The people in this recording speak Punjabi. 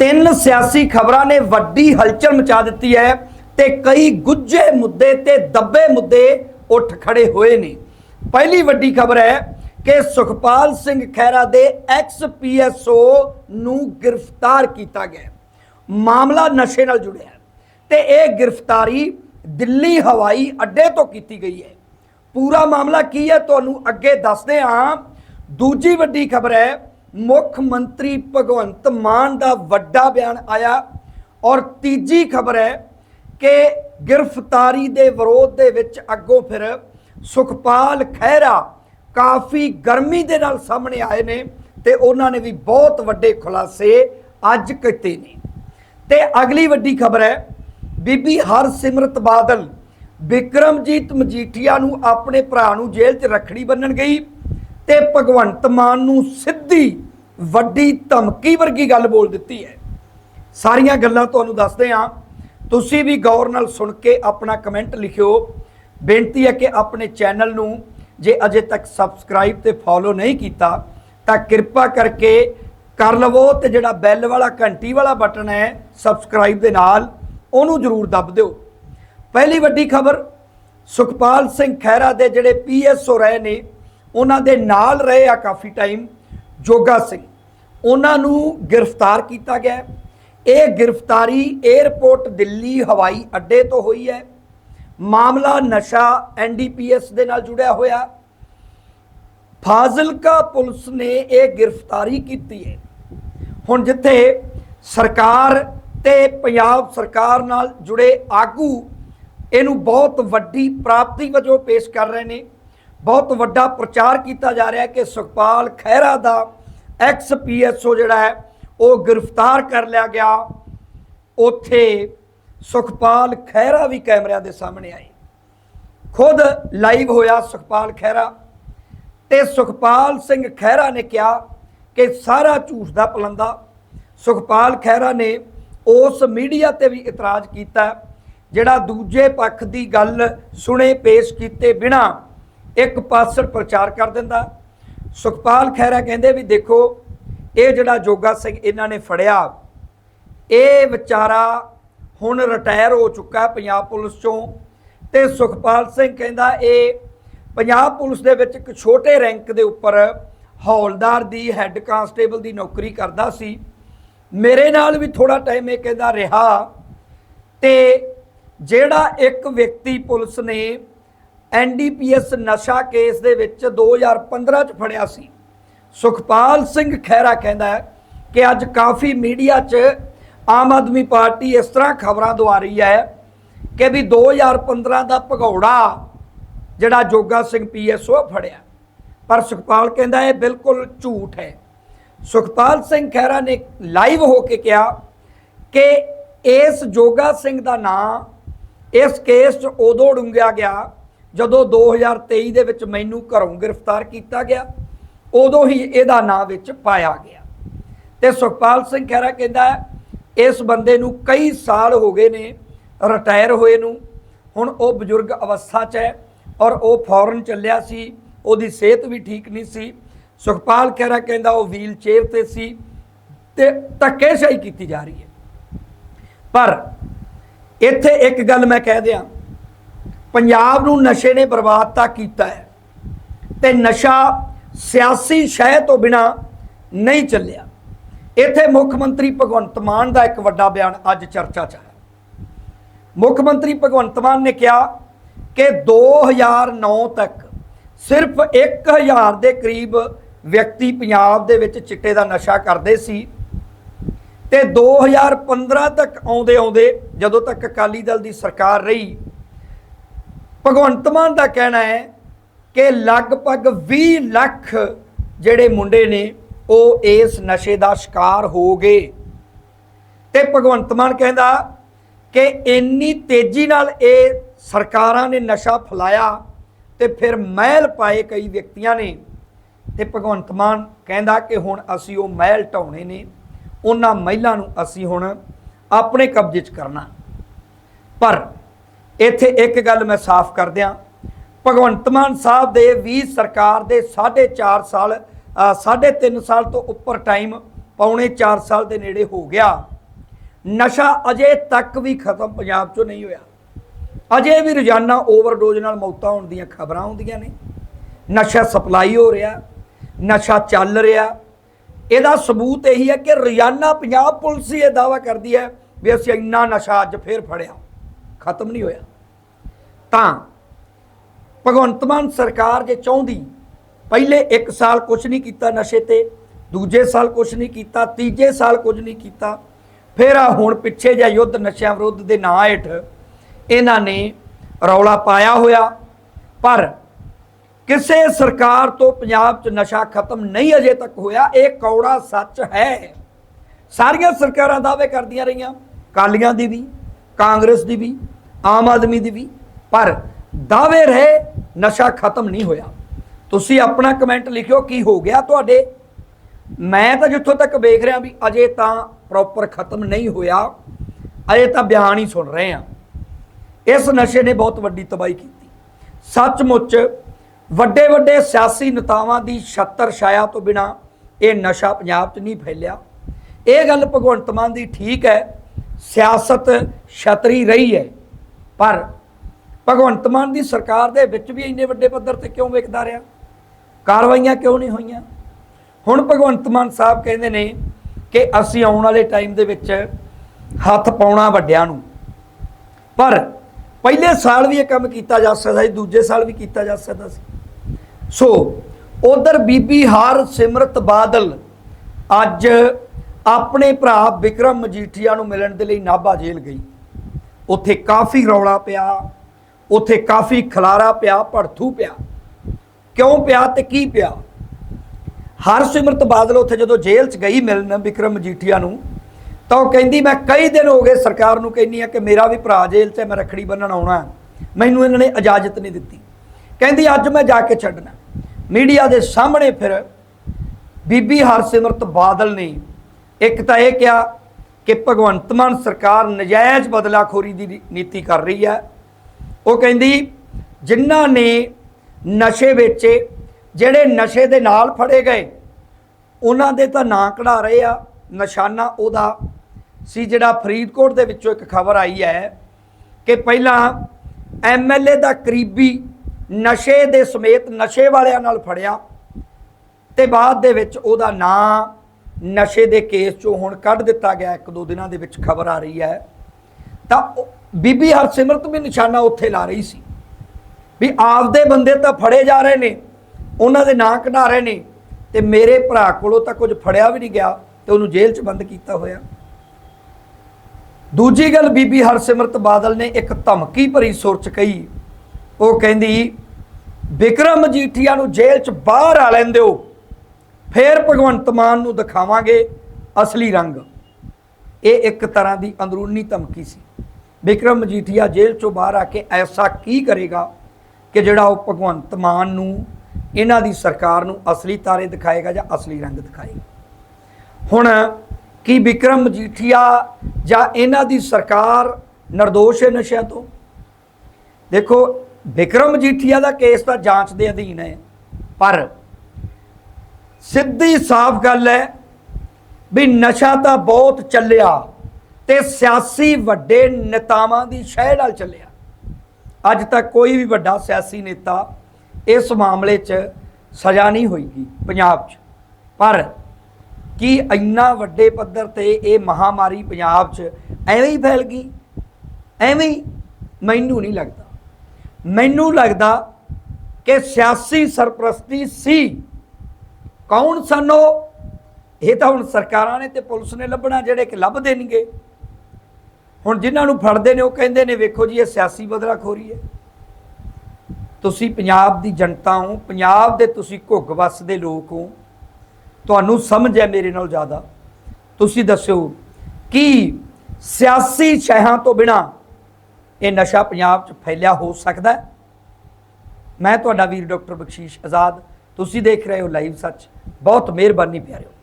ਤਿੰਨ ਸਿਆਸੀ ਖਬਰਾਂ ਨੇ ਵੱਡੀ ਹਲਚਲ ਮਚਾ ਦਿੱਤੀ ਹੈ ਤੇ ਕਈ ਗੁੱਝੇ ਮੁੱਦੇ ਤੇ ਦੱਬੇ ਮੁੱਦੇ ਉੱਠ ਖੜੇ ਹੋਏ ਨੇ। ਪਹਿਲੀ ਵੱਡੀ ਖਬਰ ਹੈ ਕਿ ਸੁਖਪਾਲ ਸਿੰਘ ਖਹਿਰਾ ਦੇ ਐਕਸ ਪੀਐਸਓ ਨੂੰ ਗ੍ਰਿਫਤਾਰ ਕੀਤਾ ਗਿਆ ਮਾਮਲਾ ਨਸ਼ੇ ਨਾਲ ਜੁੜਿਆ ਹੈ ਤੇ ਇਹ ਗ੍ਰਿਫਤਾਰੀ ਦਿੱਲੀ, ਹਵਾਈ ਅੱਡੇ ਤੋਂ ਕੀਤੀ ਗਈ ਹੈ। ਪੂਰਾ ਮਾਮਲਾ ਕੀ ਹੈ ਤੁਹਾਨੂੰ ਅੱਗੇ ਦੱਸਦੇ ਹਾਂ। ਦੂਜੀ ਵੱਡੀ ਖਬਰ ਹੈ ਮੁੱਖ ਮੰਤਰੀ ਭਗਵੰਤ ਮਾਨ ਦਾ ਵੱਡਾ ਬਿਆਨ ਆਇਆ ਔਰ ਤੀਜੀ ਖਬਰ ਹੈ ਕਿ ਗ੍ਰਿਫਤਾਰੀ ਦੇ ਵਿਰੋਧ ਦੇ ਵਿੱਚ ਅੱਗੋਂ ਫਿਰ ਸੁਖਪਾਲ ਖਹਿਰਾ ਕਾਫੀ ਗਰਮੀ ਦੇ ਨਾਲ ਸਾਹਮਣੇ ਆਏ ਨੇ ਤੇ ਉਹਨਾਂ ਨੇ ਵੀ ਬਹੁਤ ਵੱਡੇ ਖੁਲਾਸੇ ਅੱਜ ਕੀਤੇ ਨੇ। ਤੇ ਅਗਲੀ ਵੱਡੀ ਖਬਰ ਹੈ, ਬੀਬੀ ਹਰਸਿਮਰਤ ਬਾਦਲ ਵਿਕਰਮਜੀਤ ਮਜੀਠੀਆ ਨੂੰ ਆਪਣੇ ਭਰਾ ਨੂੰ ਜੇਲ੍ਹ 'ਚ ਰੱਖੜੀ ਬੰਨਣ ਗਈ ਤੇ ਭਗਵੰਤ ਮਾਨ ਨੂੰ ਸਿੱਧੀ ਵੱਡੀ ਧਮਕੀ ਵਰਗੀ ਗੱਲ ਬੋਲ ਦਿੱਤੀ ਹੈ। ਸਾਰੀਆਂ ਗੱਲਾਂ ਤੁਹਾਨੂੰ ਦੱਸਦੇ ਹਾਂ। ਤੁਸੀਂ ਵੀ ਗੌਰ ਨਾਲ ਸੁਣ ਕੇ ਆਪਣਾ ਕਮੈਂਟ ਲਿਖਿਓ। ਬੇਨਤੀ ਹੈ ਕਿ ਆਪਣੇ ਚੈਨਲ ਨੂੰ ਜੇ ਅਜੇ ਤੱਕ ਸਬਸਕ੍ਰਾਈਬ ਤੇ ਫੋਲੋ ਨਹੀਂ ਕੀਤਾ, ਤਾਂ ਕਿਰਪਾ ਕਰਕੇ ਕਰ ਲਵੋ ਤੇ ਜਿਹੜਾ ਬੈਲ ਵਾਲਾ ਘੰਟੀ ਵਾਲਾ ਬਟਨ ਹੈ, ਸਬਸਕ੍ਰਾਈਬ ਦੇ ਨਾਲ, ਉਹਨੂੰ ਜ਼ਰੂਰ ਦੱਬ ਦਿਓ। ਪਹਿਲੀ ਵੱਡੀ ਖਬਰ, ਸੁਖਪਾਲ ਸਿੰਘ ਖਹਿਰਾ ਦੇ ਜਿਹੜੇ ਪੀਐਸਓ ਰਹੇ ਨੇ, ਉਹਨਾਂ ਦੇ ਨਾਲ ਰਹੇ ਆ ਕਾਫੀ ਟਾਈਮ ਜੋਗਾ ਸਿੰਘ। ਉਹਨਾਂ ਨੂੰ ਗ੍ਰਿਫਤਾਰ ਕੀਤਾ ਗਿਆ ਇਹ ਗ੍ਰਿਫਤਾਰੀ 에ਅਰਪੋਰਟ ਦਿੱਲੀ ਹਵਾਈ ਅੱਡੇ ਤੋਂ ਹੋਈ ਹੈ। ਮਾਮਲਾ ਨਸ਼ਾ ਐਨਡੀਪੀਐਸ ਦੇ ਨਾਲ ਜੁੜਿਆ ਹੋਇਆ। ਫਾਜ਼ਿਲਕਾ ਪੁਲਿਸ ਨੇ ਇਹ ਗ੍ਰਿਫਤਾਰੀ ਕੀਤੀ ਹੈ। ਹੁਣ ਜਿੱਥੇ ਸਰਕਾਰ ਤੇ ਪੰਜਾਬ ਸਰਕਾਰ ਨਾਲ ਜੁੜੇ ਆਗੂ ਇਹਨੂੰ ਬਹੁਤ ਵੱਡੀ ਪ੍ਰਾਪਤੀ ਵਜੋਂ ਪੇਸ਼ ਕਰ ਰਹੇ ਨੇ। ਬਹੁਤ ਵੱਡਾ ਪ੍ਰਚਾਰ ਕੀਤਾ ਜਾ ਰਿਹਾ ਹੈ ਕਿ ਸੁਖਪਾਲ ਖਹਿਰਾ ਦਾ ਐਕਸ ਪੀਐਸਓ ਜਿਹੜਾ ਹੈ, ਉਹ ਗ੍ਰਿਫਤਾਰ ਕਰ ਲਿਆ ਗਿਆ। ਉੱਥੇ ਸੁਖਪਾਲ ਖਹਿਰਾ ਵੀ ਕੈਮਰਿਆਂ ਦੇ ਸਾਹਮਣੇ ਆਏ। ਖੁਦ ਲਾਈਵ ਹੋਇਆ ਸੁਖਪਾਲ ਖਹਿਰਾ ਤੇ ਸੁਖਪਾਲ ਸਿੰਘ ਖਹਿਰਾ ਨੇ ਕਿਹਾ ਕਿ ਸਾਰਾ ਝੂਠ ਦਾ ਪਲੰਦਾ। ਸੁਖਪਾਲ ਖਹਿਰਾ ਨੇ ਉਸ ਮੀਡੀਆ ਤੇ ਵੀ ਇਤਰਾਜ਼ ਕੀਤਾ, ਜਿਹੜਾ ਦੂਜੇ ਪੱਖ ਦੀ ਗੱਲ ਸੁਣੇ, ਪੇਸ਼ ਕੀਤੇ ਬਿਨਾ ਇੱਕ ਪਾਸਰ ਪ੍ਰਚਾਰ ਕਰ ਦਿੰਦਾ। ਸੁਖਪਾਲ ਖਹਿਰਾ ਕਹਿੰਦੇ ਵੀ ਦੇਖੋ, ਇਹ ਜਿਹੜਾ ਜੋਗਾ ਸਿੰਘ ਇਹਨਾਂ ਨੇ ਫੜਿਆ, ਇਹ ਵਿਚਾਰਾ ਹੁਣ ਰਿਟਾਇਰ ਹੋ ਚੁੱਕਾ ਪੰਜਾਬ ਪੁਲਿਸ ਚੋਂ ਤੇ ਸੁਖਪਾਲ ਸਿੰਘ ਕਹਿੰਦਾ ਇਹ ਪੰਜਾਬ ਪੁਲਿਸ ਦੇ ਵਿੱਚ ਇੱਕ ਛੋਟੇ ਰੈਂਕ ਦੇ ਉੱਪਰ ਹੌਲਦਾਰ ਦੀ, ਹੈੱਡ ਕਾਂਸਟੇਬਲ ਦੀ ਨੌਕਰੀ ਕਰਦਾ ਸੀ। ਮੇਰੇ ਨਾਲ ਵੀ ਥੋੜਾ ਟਾਈਮ ਇਹ ਕਹਿੰਦਾ ਰਿਹਾ ਤੇ ਜਿਹੜਾ ਇੱਕ ਵਿਅਕਤੀ ਪੁਲਿਸ ਨੇ ਐਨਡੀਪੀਐਸ ਨਸ਼ਾ ਕੇਸ ਦੇ ਵਿੱਚ 2015 ਚ ਫੜਿਆ ਸੀ। ਸੁਖਪਾਲ ਸਿੰਘ ਖਹਿਰਾ ਕਹਿੰਦਾ ਹੈ ਕਿ ਅੱਜ ਕਾਫੀ ਮੀਡੀਆ 'ਚ ਆਮ ਆਦਮੀ ਪਾਰਟੀ ਇਸ ਤਰ੍ਹਾਂ ਖਬਰਾਂ ਦਵਾ ਰਹੀ ਹੈ ਕਿ ਵੀ 2015 ਦਾ ਭਗੌੜਾ ਜਿਹੜਾ ਜੋਗਾ ਸਿੰਘ ਪੀਐਸਓ ਫੜਿਆ। ਪਰ ਸੁਖਪਾਲ ਕਹਿੰਦਾ ਇਹ ਬਿਲਕੁਲ ਝੂਠ ਹੈ। ਸੁਖਪਾਲ ਸਿੰਘ ਖਹਿਰਾ ਨੇ ਲਾਈਵ ਹੋ ਕੇ ਕਿਹਾ ਕਿ ਇਸ ਜੋਗਾ ਸਿੰਘ ਦਾ ਨਾਂ ਇਸ ਕੇਸ 'ਚ ਉਦੋਂ ਡੂੰਘਿਆ ਗਿਆ ਜਦੋਂ 2023 ਦੇ ਵਿੱਚ ਮੈਨੂੰ ਘਰੋਂ ਗ੍ਰਿਫਤਾਰ ਕੀਤਾ ਗਿਆ, ਉਦੋਂ ਹੀ ਇਹਦਾ ਨਾਂ ਵਿੱਚ ਪਾਇਆ ਗਿਆ। ਤੇ ਸੁਖਪਾਲ ਸਿੰਘ ਖਹਿਰਾ ਕਹਿੰਦਾ ਇਸ ਬੰਦੇ ਨੂੰ ਕਈ ਸਾਲ ਹੋ ਗਏ ਨੇ ਰਿਟਾਇਰ ਹੋਏ ਨੂੰ। ਹੁਣ ਉਹ ਬਜ਼ੁਰਗ ਅਵਸਥਾ 'ਚ ਹੈ ਔਰ ਉਹ ਫੌਰਨ ਚੱਲਿਆ ਸੀ, ਉਹਦੀ ਸਿਹਤ ਵੀ ਠੀਕ ਨਹੀਂ ਸੀ। ਸੁਖਪਾਲ ਖਹਿਰਾ ਕਹਿੰਦਾ ਉਹ ਵੀਲ ਚੇਅਰ ਤੇ ਸੀ ਤੇ ਧੱਕੇਸ਼ਾਹੀ ਕੀਤੀ ਜਾ ਰਹੀ ਹੈ। ਪਰ ਇੱਥੇ ਇੱਕ ਗੱਲ ਮੈਂ ਕਹਿ ਦਿਆਂ ਪੰਜਾਬ ਨੂੰ ਨਸ਼ੇ ਨੇ ਬਰਬਾਦ ਤਾਂ ਕੀਤਾ ਹੈ। ਤੇ ਨਸ਼ਾ ਸਿਆਸੀ ਸ਼ਹਿ ਤੋਂ ਬਿਨਾ ਨਹੀਂ ਚੱਲਿਆ। ਇੱਥੇ ਮੁੱਖ ਮੰਤਰੀ ਭਗਵੰਤ ਮਾਨ ਦਾ ਇੱਕ ਵੱਡਾ ਬਿਆਨ ਅੱਜ ਚਰਚਾ 'ਚ ਹੈ ਮੁੱਖ ਮੰਤਰੀ ਭਗਵੰਤ ਮਾਨ ਨੇ ਕਿਹਾ ਕਿ 2009 ਤੱਕ ਸਿਰਫ 1000 ਦੇ ਕਰੀਬ ਵਿਅਕਤੀ ਪੰਜਾਬ ਦੇ ਵਿੱਚ ਚਿੱਟੇ ਦਾ ਨਸ਼ਾ ਕਰਦੇ ਸੀ ਤੇ 2015 ਤੱਕ ਆਉਂਦੇ ਆਉਂਦੇ ਜਦੋਂ ਤੱਕ ਅਕਾਲੀ ਦਲ ਦੀ ਸਰਕਾਰ ਰਹੀ ਭਗਵੰਤ ਮਾਨ ਦਾ ਕਹਿਣਾ ਹੈ ਕਿ ਲਗਭਗ 20 ਲੱਖ ਜਿਹੜੇ ਮੁੰਡੇ ਨੇ, ਉਹ ਇਸ ਨਸ਼ੇ ਦਾ ਸ਼ਿਕਾਰ ਹੋ ਗਏ। ਤੇ ਭਗਵੰਤ ਮਾਨ ਕਹਿੰਦਾ ਕਿ ਇੰਨੀ ਤੇਜ਼ੀ ਨਾਲ ਇਹ ਸਰਕਾਰਾਂ ਨੇ ਨਸ਼ਾ ਫਲਾਇਆ ਤੇ ਫਿਰ ਮਹਿਲ ਪਾਏ ਕਈ ਵਿਅਕਤੀਆਂ ਨੇ। ਤੇ ਭਗਵੰਤ ਮਾਨ ਕਹਿੰਦਾ ਕਿ ਹੁਣ ਅਸੀਂ ਉਹ ਮਹਿਲ ਢਾਉਣੇ ਨੇ, ਉਹਨਾਂ ਮਹਿਲਾਂ ਨੂੰ ਅਸੀਂ ਹੁਣ ਆਪਣੇ ਕਬਜ਼ੇ 'ਚ ਕਰਨਾ। ਪਰ ਇੱਥੇ ਇੱਕ ਗੱਲ ਮੈਂ ਸਾਫ਼ ਕਰ ਦਿਆਂ ਭਗਵੰਤ ਮਾਨ ਸਾਹਿਬ ਦੇ ਵੀ ਸਰਕਾਰ ਦੇ 4.5 ਸਾਲ ਅ, ਸਾਢੇ ਤਿੰਨ ਸਾਲ ਤੋਂ ਉੱਪਰ ਟਾਈਮ ਪੌਣੇ 4 ਸਾਲ ਦੇ ਨੇੜੇ ਹੋ ਗਿਆ। ਨਸ਼ਾ ਅਜੇ ਤੱਕ ਵੀ ਖਤਮ ਪੰਜਾਬ 'ਚੋਂ ਨਹੀਂ ਹੋਇਆ। ਅਜੇ ਵੀ ਰੋਜ਼ਾਨਾ ਓਵਰਡੋਜ਼ ਨਾਲ ਮੌਤਾਂ ਹੋਣ ਦੀਆਂ ਖਬਰਾਂ ਆਉਂਦੀਆਂ ਨੇ। ਨਸ਼ਾ ਸਪਲਾਈ ਹੋ ਰਿਹਾ ਨਸ਼ਾ ਚੱਲ ਰਿਹਾ। ਇਹਦਾ ਸਬੂਤ ਇਹੀ ਹੈ ਕਿ ਰੋਜ਼ਾਨਾ ਪੰਜਾਬ ਪੁਲਿਸ ਹੀ ਇਹ ਦਾਵਾ ਕਰਦੀ ਹੈ ਵੀ ਅਸੀਂ ਇੰਨਾ ਨਸ਼ਾ ਅੱਜ ਫੇਰ ਫੜਿਆ। ਖਤਮ ਨਹੀਂ ਹੋਇਆ। ਤਾਂ ਭਗਵੰਤ ਮਾਨ ਸਰਕਾਰ ਜੇ ਚਾਹੁੰਦੀ, ਪਹਿਲੇ 1 ਸਾਲ ਕੁਝ ਨਹੀਂ ਕੀਤਾ ਨਸ਼ੇ ਤੇ, ਦੂਜੇ ਸਾਲ ਕੁਝ ਨਹੀਂ ਕੀਤਾ, ਤੀਜੇ ਸਾਲ ਕੁਝ ਨਹੀਂ ਕੀਤਾ, ਫਿਰ ਆ ਹੁਣ ਪਿੱਛੇ ਜਿਹਾ ਯੁੱਧ ਨਸ਼ਿਆਂ ਵਿਰੁੱਧ ਦੇ ਨਾਂ ਹੇਠ ਇਹਨਾਂ ਨੇ ਰੌਲਾ ਪਾਇਆ ਹੋਇਆ। ਪਰ ਕਿਸੇ ਸਰਕਾਰ ਤੋਂ ਪੰਜਾਬ 'ਚ ਨਸ਼ਾ ਖਤਮ ਨਹੀਂ ਅਜੇ ਤੱਕ ਹੋਇਆ, ਇਹ ਕੌੜਾ ਸੱਚ ਹੈ। ਸਾਰੀਆਂ ਸਰਕਾਰਾਂ ਦਾਅਵੇ ਕਰਦੀਆਂ ਰਹੀਆਂ ਕਾਲੀਆਂ ਦੀ ਵੀ, ਕਾਂਗਰਸ ਦੀ ਵੀ, ਆਮ ਆਦਮੀ ਦੀ ਵੀ। ਪਰ ਦਾਅਵੇ ਰਹੇ, ਨਸ਼ਾ ਖਤਮ ਨਹੀਂ ਹੋਇਆ। ਤੁਸੀਂ ਆਪਣਾ ਕਮੈਂਟ ਲਿਖਿਓ, ਕੀ ਹੋ ਗਿਆ ਤੁਹਾਡੇ? ਮੈਂ ਤਾਂ ਜਿੱਥੋਂ ਤੱਕ ਵੇਖ ਰਿਹਾ ਵੀ ਅਜੇ ਤਾਂ ਪ੍ਰੋਪਰ ਖਤਮ ਨਹੀਂ ਹੋਇਆ। ਅਜੇ ਤਾਂ ਬਿਆਨ ਹੀ ਸੁਣ ਰਹੇ ਆ ਇਸ ਨਸ਼ੇ ਨੇ ਬਹੁਤ ਵੱਡੀ ਤਬਾਹੀ ਕੀਤੀ। ਸੱਚਮੁੱਚ ਵੱਡੇ ਵੱਡੇ ਸਿਆਸੀ ਨੇਤਾਵਾਂ ਦੀ ਛੱਤਰ ਛਾਇਆ ਤੋਂ ਬਿਨਾ ਇਹ ਨਸ਼ਾ ਪੰਜਾਬ 'ਚ ਨਹੀਂ ਫੈਲਿਆ। ਇਹ ਗੱਲ ਭਗਵੰਤ ਮਾਨ ਦੀ ਠੀਕ ਹੈ, ਸਿਆਸਤ ਛਤਰੀ ਰਹੀ ਹੈ। ਪਰ ਭਗਵੰਤ ਮਾਨ ਦੀ ਸਰਕਾਰ ਦੇ ਵਿੱਚ ਵੀ ਇੰਨੇ ਵੱਡੇ ਪੱਧਰ ਤੇ ਕਿਉਂ ਵੇਖਦਾ ਰਿਹਾ? ਕਾਰਵਾਈਆਂ ਕਿਉਂ ਨਹੀਂ ਹੋਈਆਂ? ਹੁਣ ਭਗਵੰਤ ਮਾਨ ਸਾਹਿਬ ਕਹਿੰਦੇ ਨੇ ਕਿ ਅਸੀਂ ਆਉਣ ਵਾਲੇ ਟਾਈਮ ਦੇ ਵਿੱਚ ਹੱਥ ਪਾਉਣਾ ਵੱਡਿਆਂ ਨੂੰ। ਪਰ ਪਹਿਲੇ ਸਾਲ ਵੀ ਇਹ ਕੰਮ ਕੀਤਾ ਜਾ ਸਕਦਾ ਸੀ, ਦੂਜੇ ਸਾਲ ਵੀ ਕੀਤਾ ਜਾ ਸਕਦਾ ਸੀ। ਸੋ ਉਧਰ ਬੀਬੀ ਹਾਰ ਸਿਮਰਤ ਬਾਦਲ ਅੱਜ ਆਪਣੇ ਭਰਾ ਵਿਕਰਮ ਮਜੀਠੀਆ ਨੂੰ ਮਿਲਣ ਦੇ ਲਈ ਨਾਭਾ ਜੇਲ੍ਹ ਗਈ। ਉੱਥੇ ਕਾਫੀ ਰੌਲਾ ਪਿਆ। ਉੱਥੇ ਕਾਫੀ ਖਲਾਰਾ ਪਿਆ ਭੜਥੂ ਪਿਆ। ਕਿਉਂ ਪਿਆ ਤੇ ਕੀ ਪਿਆ? ਹਰਸਿਮਰਤ ਬਾਦਲ ਉੱਥੇ ਜਦੋਂ ਜੇਲ੍ਹ 'ਚ ਗਈ ਮਿਲਣ ਵਿਕਰਮ ਮਜੀਠੀਆ ਨੂੰ ਤਾਂ ਉਹ ਕਹਿੰਦੀ ਮੈਂ ਕਈ ਦਿਨ ਹੋ ਗਏ ਸਰਕਾਰ ਨੂੰ ਕਹਿੰਨੀ ਆ ਕਿ ਮੇਰਾ ਵੀ ਭਰਾ ਜੇਲ੍ਹ 'ਚ ਹੈ, ਮੈਂ ਰੱਖੜੀ ਬੰਨਣ ਆਉਣਾ ਮੈਨੂੰ ਇਹਨਾਂ ਨੇ ਇਜਾਜ਼ਤ ਨਹੀਂ ਦਿੱਤੀ। ਕਹਿੰਦੀ ਅੱਜ ਮੈਂ ਜਾ ਕੇ ਛੱਡਣਾ। ਮੀਡੀਆ ਦੇ ਸਾਹਮਣੇ ਫਿਰ ਬੀਬੀ ਹਰਸਿਮਰਤ ਬਾਦਲ ਨੇ ਇੱਕ ਤਾਂ ਇਹ ਕਿਹਾ ਕਿ ਭਗਵੰਤ ਮਾਨ ਸਰਕਾਰ ਨਜਾਇਜ਼ ਬਦਲਾਖੋਰੀ ਦੀ ਨੀਤੀ ਕਰ ਰਹੀ ਹੈ। ਉਹ ਕਹਿੰਦੀ, ਜਿਨ੍ਹਾਂ ਨੇ ਨਸ਼ੇ ਵੇਚੇ, ਜਿਹੜੇ ਨਸ਼ੇ ਦੇ ਨਾਲ ਫੜੇ ਗਏ, ਉਹਨਾਂ ਦੇ ਤਾਂ ਨਾਂ ਕਢਾ ਰਹੇ ਆ, ਨਿਸ਼ਾਨਾ ਉਹਦਾ ਸੀ ਜਿਹੜਾ ਫਰੀਦਕੋਟ ਦੇ ਵਿੱਚੋਂ ਇੱਕ ਖਬਰ ਆਈ ਹੈ ਕਿ ਪਹਿਲਾਂ ਐਮਐਲਏ ਦਾ ਕਰੀਬੀ ਨਸ਼ੇ ਦੇ ਸਮੇਤ ਨਸ਼ੇ ਵਾਲਿਆਂ ਨਾਲ ਫੜਿਆ ਤੇ ਬਾਅਦ ਦੇ ਵਿੱਚ ਉਹਦਾ ਨਾਂ ਨਸ਼ੇ ਦੇ ਕੇਸ ਚੋਂ ਹੁਣ ਕੱਢ ਦਿੱਤਾ ਗਿਆ, ਇੱਕ ਦੋ ਦਿਨਾਂ ਦੇ ਵਿੱਚ ਖਬਰ ਆ ਰਹੀ ਹੈ। ਤਾਂ ਉਹ- ਬੀਬੀ ਹਰਸਿਮਰਤ ਵੀ ਨਿਸ਼ਾਨਾ ਉੱਥੇ ਲਾ ਰਹੀ ਸੀ। ਵੀ ਆਪਦੇ ਬੰਦੇ ਤਾਂ ਫੜੇ ਜਾ ਰਹੇ ਨੇ, ਉਹਨਾਂ ਦੇ ਨਾਂ ਕਢਾ ਰਹੇ ਨੇ, ਤੇ ਮੇਰੇ ਭਰਾ ਕੋਲੋਂ ਤਾਂ ਕੁਝ ਫੜਿਆ ਵੀ ਨਹੀਂ ਗਿਆ ਤੇ ਉਹਨੂੰ ਜੇਲ੍ਹ 'ਚ ਬੰਦ ਕੀਤਾ ਹੋਇਆ। ਦੂਜੀ ਗੱਲ, ਬੀਬੀ ਹਰਸਿਮਰਤ ਬਾਦਲ ਨੇ ਇੱਕ ਧਮਕੀ ਭਰੀ ਸੁਰ 'ਚ ਕਹੀ। ਉਹ ਕਹਿੰਦੀ, ਵਿਕਰਮ ਮਜੀਠੀਆ ਨੂੰ ਜੇਲ੍ਹ 'ਚ ਬਾਹਰ ਆ ਲੈਂਦੇ ਹੋ ਫੇਰ ਭਗਵੰਤ ਮਾਨ ਨੂੰ ਦਿਖਾਵਾਂਗੇ ਅਸਲੀ ਰੰਗ। ਇਹ ਇੱਕ ਤਰ੍ਹਾਂ ਦੀ ਅੰਦਰੂਨੀ ਧਮਕੀ ਸੀ। ਵਿਕਰਮ ਮਜੀਠੀਆ ਜੇਲ੍ਹ 'ਚੋਂ ਬਾਹਰ ਆ ਕੇ ਐਸਾ ਕੀ ਕਰੇਗਾ ਕਿ ਜਿਹੜਾ ਉਹ ਭਗਵੰਤ ਮਾਨ ਨੂੰ, ਇਹਨਾਂ ਦੀ ਸਰਕਾਰ ਨੂੰ ਅਸਲੀ ਤਾਰੇ ਦਿਖਾਏਗਾ ਜਾਂ ਅਸਲੀ ਰੰਗ ਦਿਖਾਏਗਾ? ਹੁਣ ਕੀ ਵਿਕਰਮ ਮਜੀਠੀਆ ਜਾਂ ਇਹਨਾਂ ਦੀ ਸਰਕਾਰ ਨਿਰਦੋਸ਼ ਹੈ ਨਸ਼ਿਆਂ ਤੋਂ? ਦੇਖੋ, ਵਿਕਰਮ ਮਜੀਠੀਆ ਦਾ ਕੇਸ ਤਾਂ ਜਾਂਚ ਦੇ ਅਧੀਨ ਹੈ, ਪਰ ਸਿੱਧੀ ਸਾਫ਼ ਗੱਲ ਹੈ ਵੀ ਨਸ਼ਾ ਤਾਂ ਬਹੁਤ ਚੱਲਿਆ। ਤੇ ਸਿਆਸੀ ਵੱਡੇ ਨੇਤਾਵਾਂ ਦੀ ਸ਼ਹਿ ਨਾਲ ਚੱਲਿਆ। ਅੱਜ ਤੱਕ ਕੋਈ ਵੀ ਵੱਡਾ ਸਿਆਸੀ ਨੇਤਾ ਇਸ ਮਾਮਲੇ 'ਚ ਸਜ਼ਾ ਨਹੀਂ ਹੋਈਗੀ ਪੰਜਾਬ 'ਚ। ਪਰ ਕੀ ਇੰਨਾ ਵੱਡੇ ਪੱਧਰ ਤੇ ਇਹ ਮਹਾਮਾਰੀ ਪੰਜਾਬ 'ਚ ਐਵੇਂ ਹੀ ਫੈਲ ਗਈ? ਐਵੇਂ ਹੀ ਮੈਨੂੰ ਨਹੀਂ ਲੱਗਦਾ। ਮੈਨੂੰ ਲੱਗਦਾ ਕਿ ਸਿਆਸੀ ਸਰਪ੍ਰਸਤੀ ਸੀ। ਕੌਣ ਸਨ ਇਹ ਤਾਂ ਹੁਣ ਸਰਕਾਰਾਂ ਨੇ ਤੇ ਪੁਲਿਸ ਨੇ ਲੱਭਣਾ, ਜਿਹੜੇ ਕਿ ਲੱਭਦੇ ਨਹੀਂਗੇ। ਹੁਣ ਜਿਨ੍ਹਾਂ ਨੂੰ ਫੜਦੇ ਨੇ, ਉਹ ਕਹਿੰਦੇ ਨੇ, ਵੇਖੋ ਜੀ, ਇਹ ਸਿਆਸੀ ਬਦਲਾਖੋਰੀ ਹੈ। ਤੁਸੀਂ ਪੰਜਾਬ ਦੀ ਜਨਤਾ ਹੋ, ਪੰਜਾਬ ਦੇ ਤੁਸੀਂ ਘੁੱਗ ਵੱਸਦੇ ਲੋਕ ਹੋ। ਤੁਹਾਨੂੰ ਸਮਝ ਹੈ ਮੇਰੇ ਨਾਲ ਜ਼ਿਆਦਾ। ਤੁਸੀਂ ਦੱਸਿਓ ਕਿ ਸਿਆਸੀ ਸ਼ਹਿਆਂ ਤੋਂ ਬਿਨਾ ਇਹ ਨਸ਼ਾ ਪੰਜਾਬ 'ਚ ਫੈਲਿਆ ਹੋ ਸਕਦਾ ਹੈ? ਮੈਂ ਤੁਹਾਡਾ ਵੀਰ ਡਾਕਟਰ ਬਖਸ਼ੀਸ਼ ਆਜ਼ਾਦ। ਤੁਸੀਂ ਦੇਖ ਰਹੇ ਹੋ ਲਾਈਵ ਸੱਚ। ਬਹੁਤ ਮਿਹਰਬਾਨੀ ਪਿਆਰਿਓ।